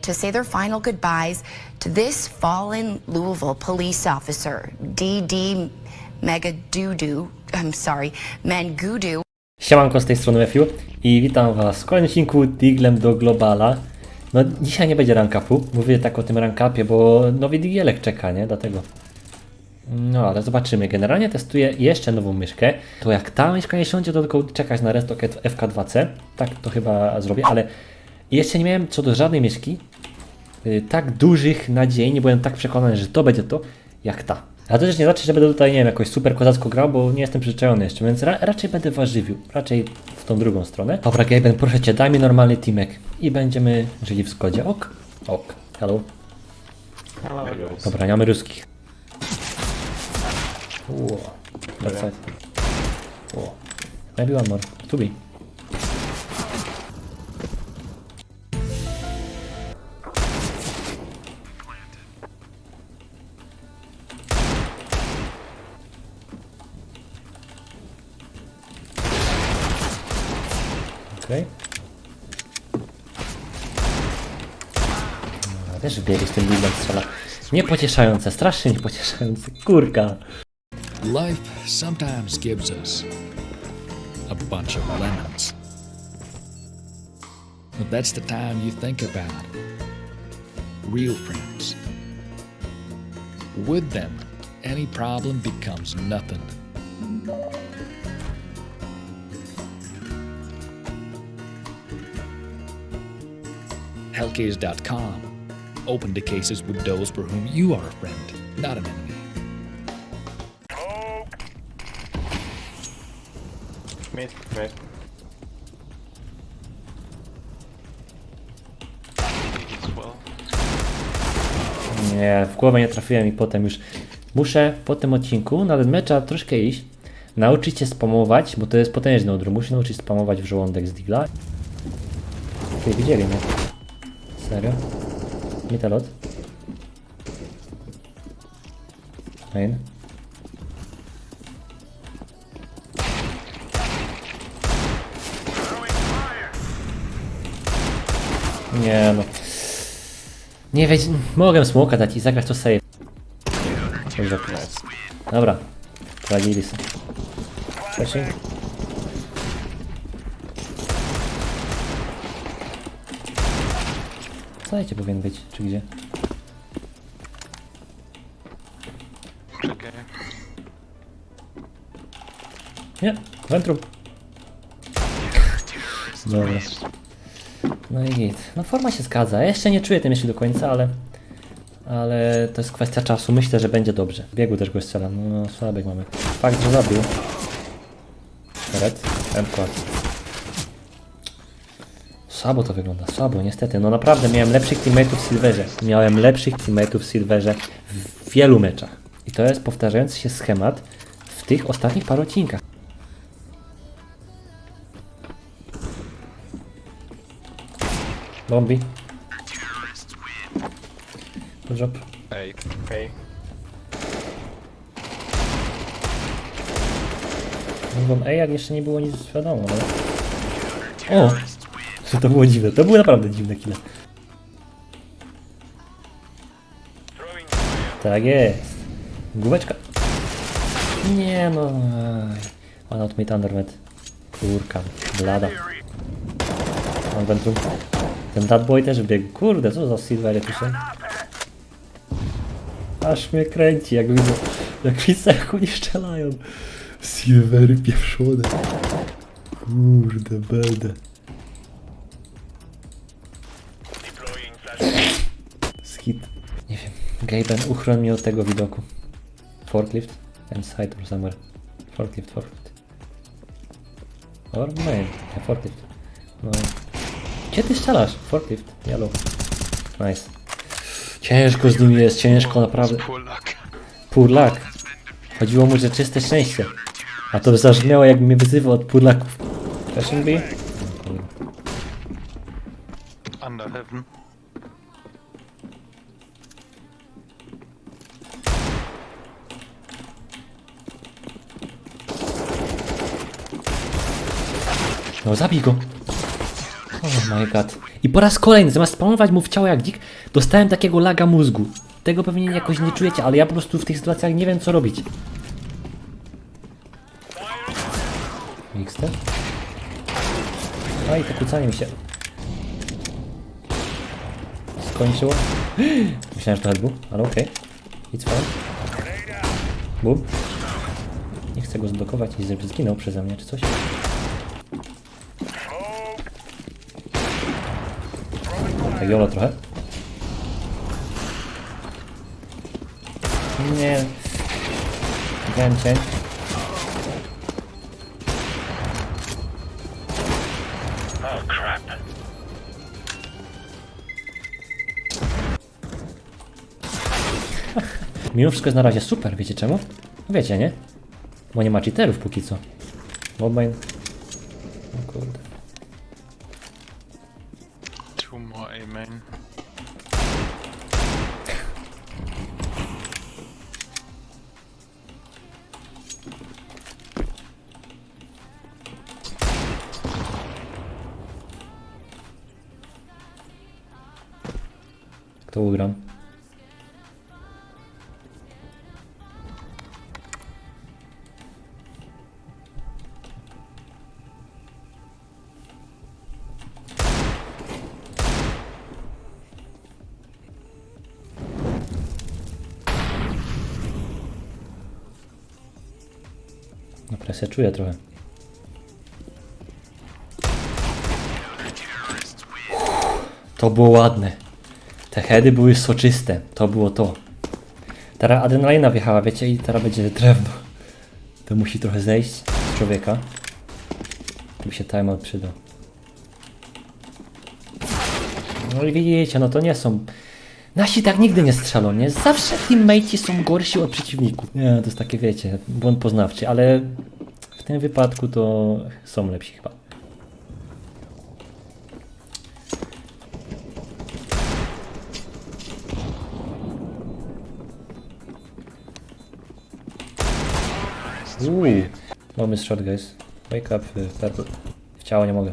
to say their final goodbyes to this fallen Louisville police officer, D.D. Megadudu. I'm sorry, Mangudu. Siemanko z tej strony Matthew i witam was w kolejnym odcinku Diglem do Globala. No dzisiaj nie będzie rank upu, mówię tak o tym rank upie, bo nowy digielek czeka, nie? Dlatego. No ale zobaczymy. Generalnie testuję jeszcze nową myszkę. To jak ta myszka nie siądzie, to tylko czekać na Restocket FK2C. Tak to chyba zrobię, ale jeszcze nie miałem co do żadnej myszki y, tak dużych nadziei, nie byłem tak przekonany, że to będzie to, jak ta. A to też nie znaczy, że będę tutaj, nie wiem, jakoś super kozacko grał, bo nie jestem przyzwyczajony jeszcze, więc ra raczej będę warzywił, raczej w tą drugą stronę. Dobra, Gaben, proszę Cię, daj mi normalny teamek i będziemy żyli w zgodzie. Ok, ok, hello. Dobra, nie mamy ruskich. Ło, left side. Ło. Maybe one more, to be. Też biegł z tym biglem strzela. Niepocieszające, strasznie niepocieszające. Kurka. Life sometimes gives us a bunch of lemons. But that's the time you think about real friends. With them, any problem becomes nothing. Hellcase.com. Open to cases with those for whom you are a friend, not an enemy. Mid, mid. Nie, w głowę nie trafiłem i potem już muszę po tym odcinku, nawet mecza troszkę iść, nauczyć się spamować, bo to jest potężny odór. Muszę nauczyć spamować w żołądek z digla. Ty widzieli mnie. Serio? Metalot? Main. Nie no. Nie wiedz, mogę smoka dać i zagrać to save. Dobra. Prowadzili są. Wcześniej. Zajcie powinien być, czy gdzie? Nie, wentrum. Dobra. No i git. No forma się zgadza. Ja jeszcze nie czuję tej myśli do końca, ale... Ale to jest kwestia czasu. Myślę, że będzie dobrze. Biegu też go strzelam. No, słabek mamy. Fakt, że zabił. Red. M-Quad. Słabo to wygląda. Słabo, niestety. No naprawdę miałem lepszych teammateów w Silverze. Miałem lepszych teammateów w Silverze w wielu meczach. I to jest powtarzający się schemat w tych ostatnich paru odcinkach. Bombi. Job. Ej. Ej. Mówią, ej, jak jeszcze nie było nic wiadomo, ale... O! To było dziwne, to były naprawdę dziwne kile. Tak jest. Główeczka. Nie no. One out mid undermed. Kurka, blada. Mam ventrum. Ten That Boy też biegł. Kurde, co za silvery tu są? Aż mnie kręci, jak widzę, jak widzę, jak oni strzelają. Silvery pieprzone. Kurde, będę. Gaben, uchroń mnie od tego widoku. Forklift? And side or somewhere. Forklift, forklift. Or main. Nie, forklift. No. Gdzie ty strzelasz? Forklift. Yellow. Nice. Ciężko z nim jest, ciężko naprawdę. Purlak. Chodziło mu, że czyste szczęście. A to zabrzmiało jakby mnie wyzywał od purlaków. Fashion B? Under heaven. No zabij go. Oh my god. I po raz kolejny, zamiast spawnować mu w ciało jak dzik, dostałem takiego laga mózgu. Tego pewnie jakoś nie czujecie, ale ja po prostu w tych sytuacjach nie wiem co robić. XT? A i to kłócanie mi się skończyło. Myślałem, że to był, ale okej. It's fine. Bum. Nie chcę go zblokować i zginął przeze mnie czy coś. Jolo trochę. Nie. Widziałem cię. Oh crap. Mimo wszystko jest na razie super, wiecie czemu? No wiecie, nie? Bo nie ma cheaterów póki co. Mobile. O kurde. Two more A No presję czuję trochę. To było ładne. Te heady były soczyste. To było to. Teraz adrenalina wjechała, wiecie, i teraz będzie drewno. To musi trochę zejść z człowieka. Tu się timeout przydał. No i widzicie, no to nie są... Nasi tak nigdy nie strzelą, nie? Zawsze teammateci są gorsi od przeciwników. Nie, to jest takie, wiecie, błąd poznawczy, ale w tym wypadku to są lepsi chyba. Uuu. Mamy shot, guys. Wake up, y. W ciało nie mogę.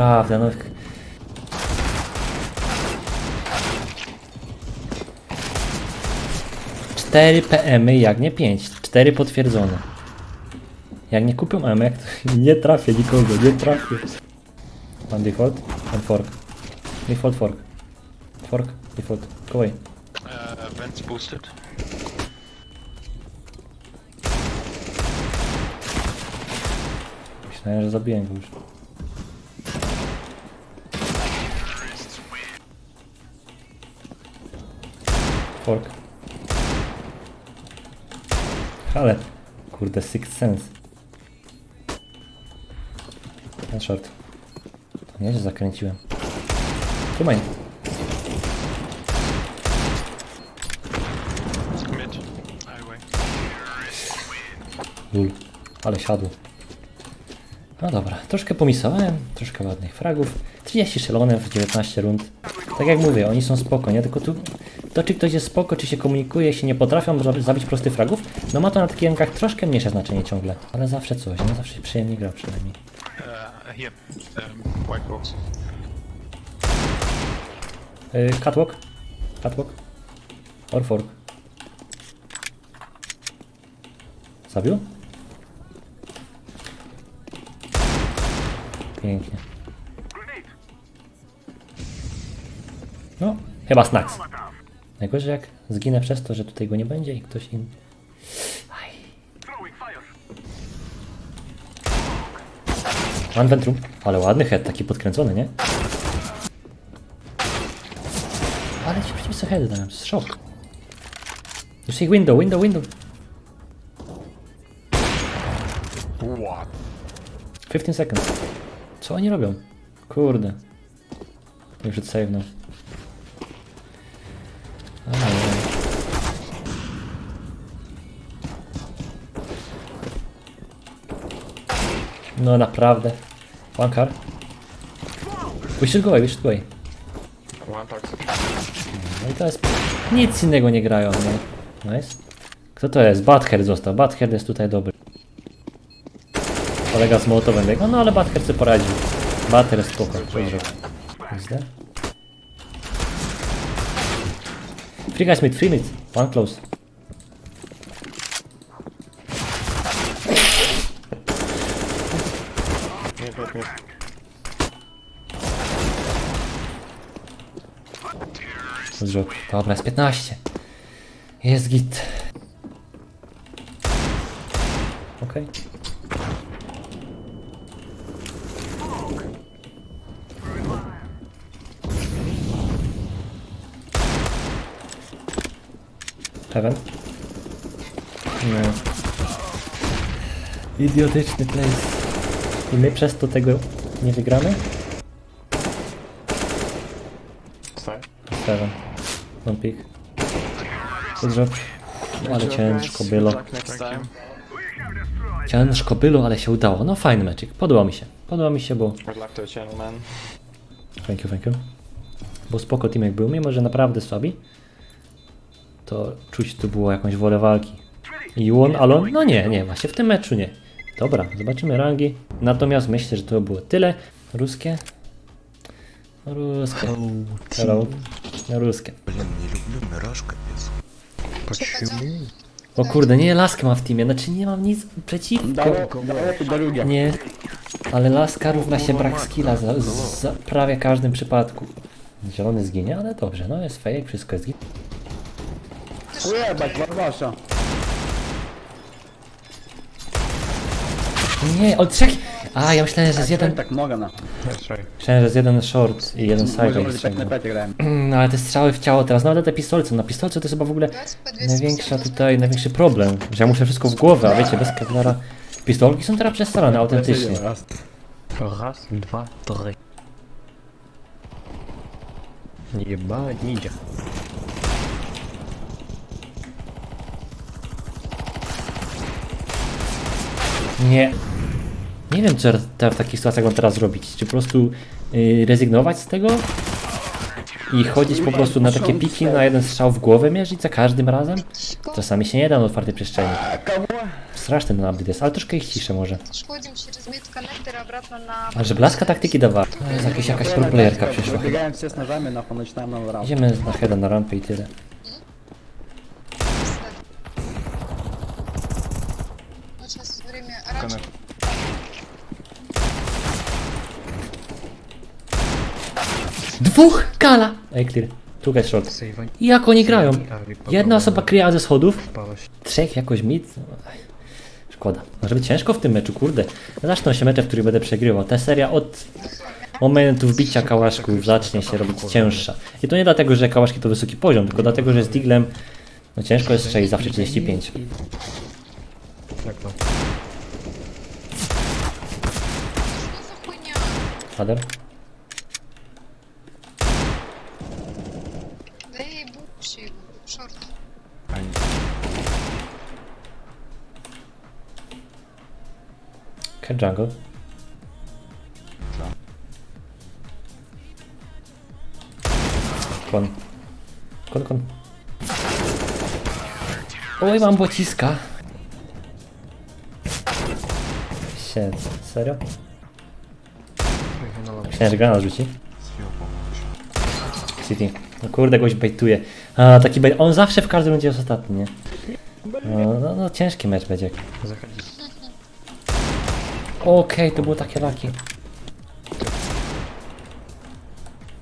Naprawdę, no. Cztery PM-y, jak nie pięć. Cztery potwierdzone. Jak nie kupią emek, to nie trafię nikogo, nie trafię. One default, one fork. Default fork. Fork, default. Go away. Uh, vents boosted. Myślałem, że zabiję go już. Fork. Ale, kurde, Sixth Sense. Ten short. To nie, że zakręciłem. Mid. Highway. Lul. Ale siadło. No dobra, troszkę pomisowałem, troszkę ładnych fragów. 30 szelonem w 19 rund. Tak jak mówię, oni są spoko, nie? Tylko tu to czy ktoś jest spoko, czy się komunikuje, jeśli nie potrafią za- zabić prostych fragów, no ma to na takich rękach troszkę mniejsze znaczenie ciągle. Ale zawsze coś, no zawsze się przyjemnie gra przynajmniej. Uh, here. Um, white box. Yy, catwalk? Catwalk? Or fork? Zabił? Pięknie. No, chyba snacks. Najgorzej jak zginę przez to, że tutaj go nie będzie i ktoś inny. Aj. One ventrum. Ale ładny head, taki podkręcony, nie? Ale ci przeciwnicy heady dałem, jest szok. You see window, window, window. What? 15 seconds. Co oni robią? Kurde. Już save no. No naprawdę. One car. We should go away, we should go away. One toxic. No i to jest... Nic innego nie grają, nie? Nice. Kto to jest? Butthead został. Butthead jest tutaj dobry. Kolega z Mołotowem biegł. No ale Butthead sobie poradził. Jest spoko. There? Three guys mid, three mid. One close. Co zrobił? Dobra, jest 15. Jest git. Okej. Heaven? Nie. Idiotyczny place. I my przez to tego nie wygramy? Side. Seven. One pick. Co zrobił? Ale ciężko było. Ciężko było, ale się udało. No fajny meczek. Podoba mi się. Podoba mi się, bo... Good. Thank you, thank you. Bo spoko teamek był, mimo że naprawdę słabi. To czuć tu było jakąś wolę walki. I on, ale on, no nie, nie, właśnie w tym meczu nie. Dobra, zobaczymy rangi. Natomiast myślę, że to było tyle. Ruskie? No, Ruskie. Hello. No, Ruskie. Блин, не люблю Мираж, капец. Почему? O kurde, nie laskę mam w teamie, znaczy nie mam nic przeciwko. Nie, ale laska równa się brak skilla za, za prawie każdym przypadku. Zielony zginie, ale dobrze, no jest fake, wszystko jest git. Ujebać, Barbarza. Nie, o trzech... A, ja myślałem, że z jeden... Tak noga na. Myślałem, że z jeden short i jeden side. Tak na. No ale te strzały w ciało teraz, nawet te pistolce. Na pistolce to jest chyba w ogóle największa tutaj, największy problem. Że ja muszę wszystko w głowę, a wiecie, bez kevlara... Pistolki są teraz przestarane, autentycznie. Raz, dwa, trzy. Jeba, nie. Nie. Nie wiem, co ja w takich sytuacjach mam teraz zrobić. Czy po prostu yy, rezygnować z tego i chodzić po prostu na takie piki, na jeden strzał w głowę mierzyć za każdym razem? Czasami się nie da na otwartej przestrzeni. Straszny ten update jest, ale troszkę ich ciszę może. Ходим через медконнектор обратно на... Ale że blaska taktyki dawała. To jest jakaś, jakaś proplayerka przyszła. Забегаем все с ножами, нахуй, начинаем новый раунд. Idziemy na heada, na rampę i tyle. Вот сейчас время оранжевое. Dwóch kala! Ej, clear. Druga jest short. Jak oni grają? Jedna osoba kryje ze schodów, trzech jakoś mid. Szkoda. Może być ciężko w tym meczu, kurde. Zaczną się mecze, w których będę przegrywał. Ta seria od momentu wbicia kałaszków zacznie się robić cięższa. I to nie dlatego, że kałaszki to wysoki poziom, tylko dlatego, że z Diglem no ciężko jest strzelić zawsze 35. Fader? Cat jungle. Kon. Kon, kon. Oj, mam bociska. Shit, serio? Myślałem, że granat rzuci. City. No kurde, goś bejtuje. A, taki bait. On zawsze w każdym będzie jest ostatni, nie? No, no, no ciężki mecz będzie. Okej, to było takie laki.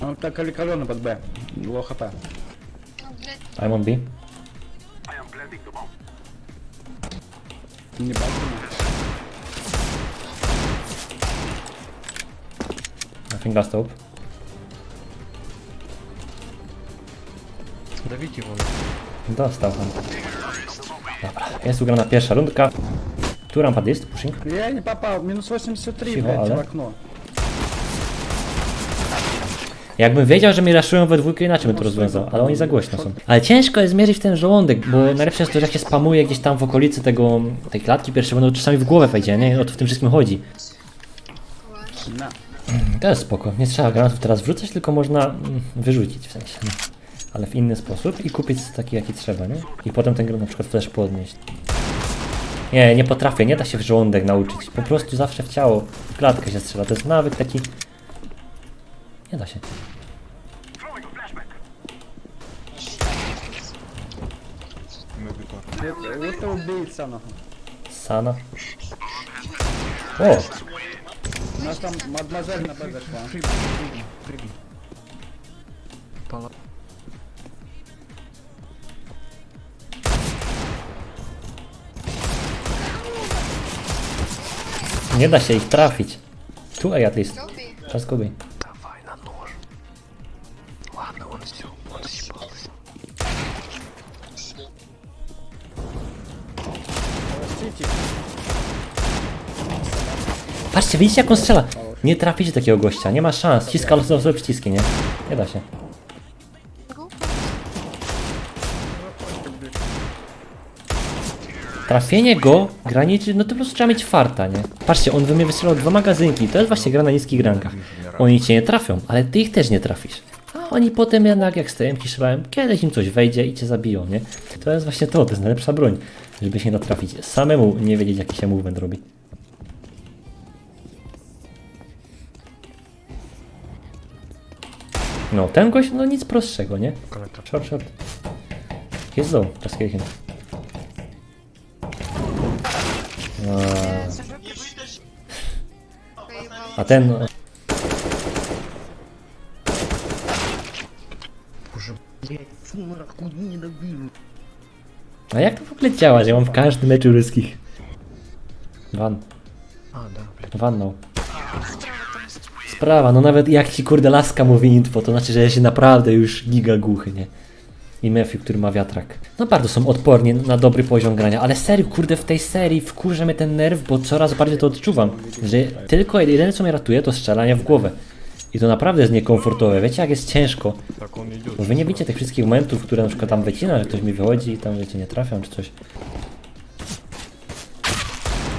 Mam tak kalony pod B. Było HP. I'm on B. Nie bardzo. I think that's dope. Dawidki wolno. Dostał tam. Dobra, jest ugrana pierwsza rundka. Tu rampa jest, pushing. Я не попал, минус 83, Чего, блядь, Аля? в окно. Jakbym wiedział, że mi raszują we dwójkę, inaczej bym to rozwiązał, ale oni za głośno są. Ale ciężko jest mierzyć w ten żołądek, bo najlepsze jest to, że jak się spamuje gdzieś tam w okolicy tego, tej klatki pierwszej, no czasami w głowę wejdzie, nie? O to w tym wszystkim chodzi. На. To jest spoko, nie trzeba granatów teraz wrzucać, tylko można mm, wyrzucić w sensie. No. Ale w inny sposób i kupić taki, jaki trzeba, nie? I potem ten granat na przykład też podnieść. Nie, nie potrafię, nie da się w żołądek nauczyć. Po prostu zawsze w ciało, w klatkę się strzela. To jest nawyk taki... Nie da się. It, it will be samochód. Sana. O! Nasza mademoiselle na pewno szła. Pala. Nie da się ich trafić. Tu ej at least. Czas Kubi. Dawaj na nóż. Ładny, on się, on się Patrzcie, widzicie jak on strzela? Nie traficie takiego gościa, nie ma szans. Ciska losowe przyciski, nie? Nie da się. Trafienie go graniczy, no to po prostu trzeba mieć farta, nie? Patrzcie, on we mnie wystrzelał dwa magazynki, to jest właśnie gra na niskich rankach. Oni cię nie trafią, ale ty ich też nie trafisz. A oni potem jednak jak stajemki strzelają, kiedyś im coś wejdzie i cię zabiją, nie? To jest właśnie to, to jest najlepsza broń, żeby się natrafić. Samemu nie wiedzieć jaki się movement robi. No, ten gość, no nic prostszego, nie? Short, short. Jest low, just kill him. A ten... A jak to w ogóle działa, ja mam w każdym meczu ruskich? Van. Wanną. No. Sprawa, no nawet jak ci kurde laska mówi info, to znaczy, że ja się naprawdę już giga głuchy, nie? i Matthew, który ma wiatrak. No bardzo są odporni na dobry poziom grania, ale serio, kurde, w tej serii wkurza mnie ten nerw, bo coraz bardziej to odczuwam, że tylko jedyne co mnie ratuje to strzelanie w głowę. I to naprawdę jest niekomfortowe, wiecie jak jest ciężko. Bo wy nie wiecie tych wszystkich momentów, które na przykład tam wycina, że ktoś mi wychodzi i tam, wiecie, nie trafiam czy coś.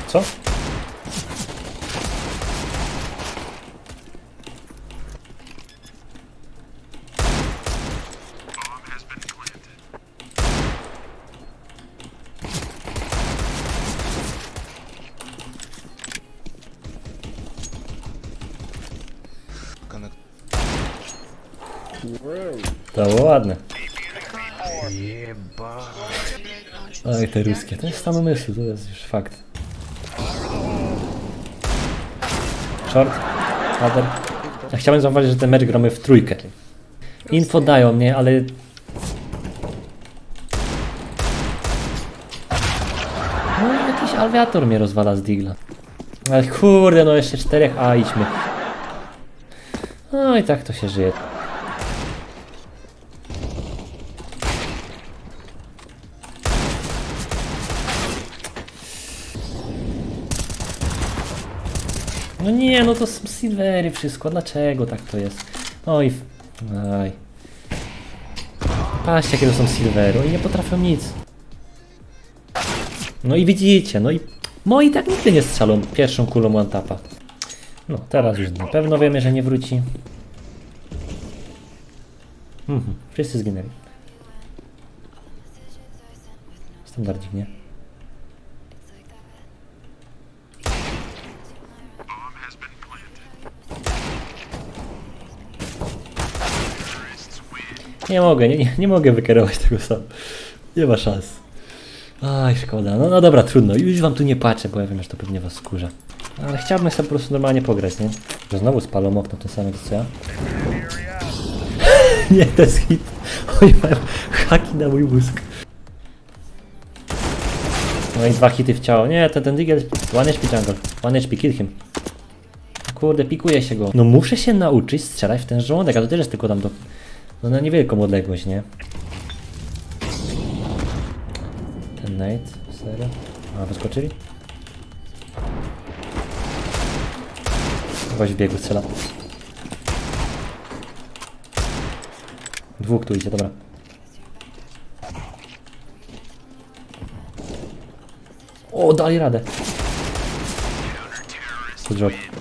Co? To było ładne. Oj, no te ruskie, to jest stan umysłu, to jest już fakt. Short, ladder. Ja chciałem zauważyć, że ten mecz gramy w trójkę. Info dają mnie, ale... No, jakiś awiator mnie rozwala z digla. Ale kurde, no jeszcze czterech, a idźmy. No i tak to się żyje. No nie, no to są silvery wszystko, dlaczego tak to jest? Oj, f- aj. Patrzcie jakie to są silvery, oni nie potrafią nic. No i widzicie, no i moi tak nigdy nie strzelą pierwszą kulą one tapa. No, teraz już na pewno wiemy, że nie wróci. Mhm, wszyscy zginęli. Standardzik, nie? Nie mogę, nie, nie, nie mogę wykierować tego sam. Nie ma szans. Aj, szkoda. No, no dobra, trudno. Już wam tu nie patrzę, bo ja wiem, że to pewnie was skórza. Ale chciałbym sobie po prostu normalnie pograć, nie? Że znowu spalą okno to samo co ja. nie, to jest hit. Oni mają haki na mój mózg. No i dwa hity w ciało. Nie, ten, ten Digger... One HP jungle. One HP, kill him. Kurde, pikuje się go. No muszę się nauczyć strzelać w ten żołądek, a to też jest tylko tam do... No na niewielką odległość, nie? Nate, serio? A, wyskoczyli? Gość w biegu strzela. Dwóch tu idzie, dobra. O, dali radę.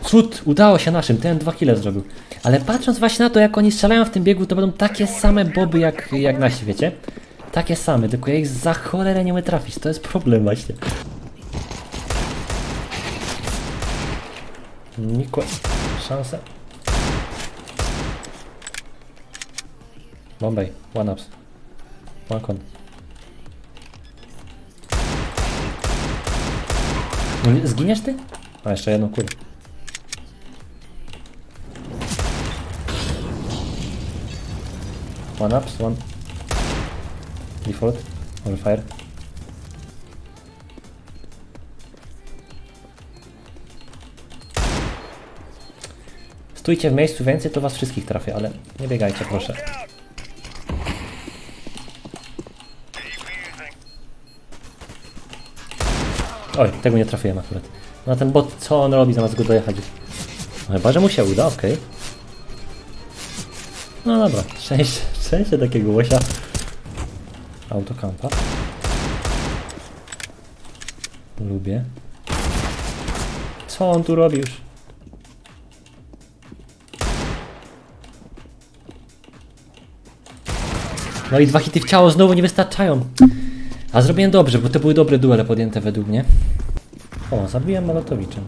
Cud! Udało się naszym, ten dwa kile zrobił. Ale patrząc właśnie na to, jak oni strzelają w tym biegu, to będą takie same boby jak, jak nasi, wiecie? Takie same, tylko ja ich za cholerę nie umiem trafić, to jest problem właśnie. Nikłe. Szanse. Bombay. One ups. One con. Nie- Zginiesz ty? A jeszcze jedną kulę. One ups, one. Default. On fire. Stójcie w miejscu więcej, to was wszystkich trafię, ale nie biegajcie proszę. Oj, tego nie trafiłem akurat. No a ten bot, co on robi zamiast go dojechać? No chyba, że mu się uda, okej. No dobra, szczęście, szczęście takiego łosia. Autokampa. Lubię. Co on tu robi już? No i dwa hity w ciało znowu nie wystarczają. A zrobiłem dobrze, bo to były dobre duele podjęte według mnie. O, zabiłem Malotowiczem.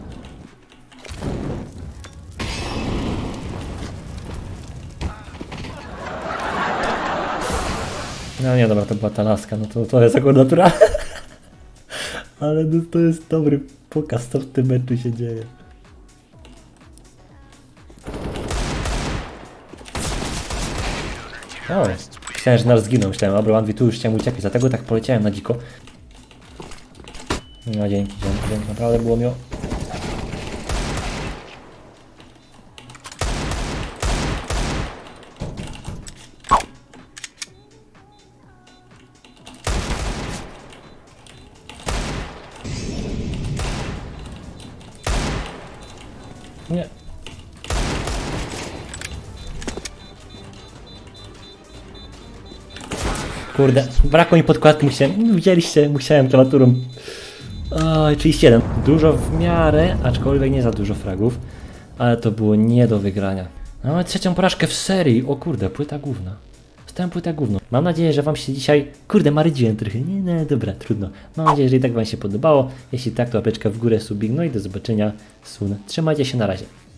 No nie, dobra, to była ta laska, no to, to jest akurat naturalne. Ale no, to jest dobry pokaz, co w tym meczu się dzieje. O, myślałem, że nasz zginął, myślałem, dobra, Anwi tu już chciałem uciekać, dlatego tak poleciałem na dziko. No dzięki, dzięki, dzięki, naprawdę było miło. Nie. Kurde, brakło mi podkładki, musiałem, widzieliście, musiałem klawiaturą. Oj, 37. Dużo w miarę, aczkolwiek nie za dużo fragów, ale to było nie do wygrania. Mamy trzecią porażkę w serii, o kurde, płyta główna. Stałem płyta główną. Mam nadzieję, że Wam się dzisiaj, kurde, marydziłem trochę, nie, nie, dobra, trudno. Mam nadzieję, że i tak Wam się podobało. Jeśli tak, to łapeczka w górę, subik, no i do zobaczenia, sun. Trzymajcie się, na razie.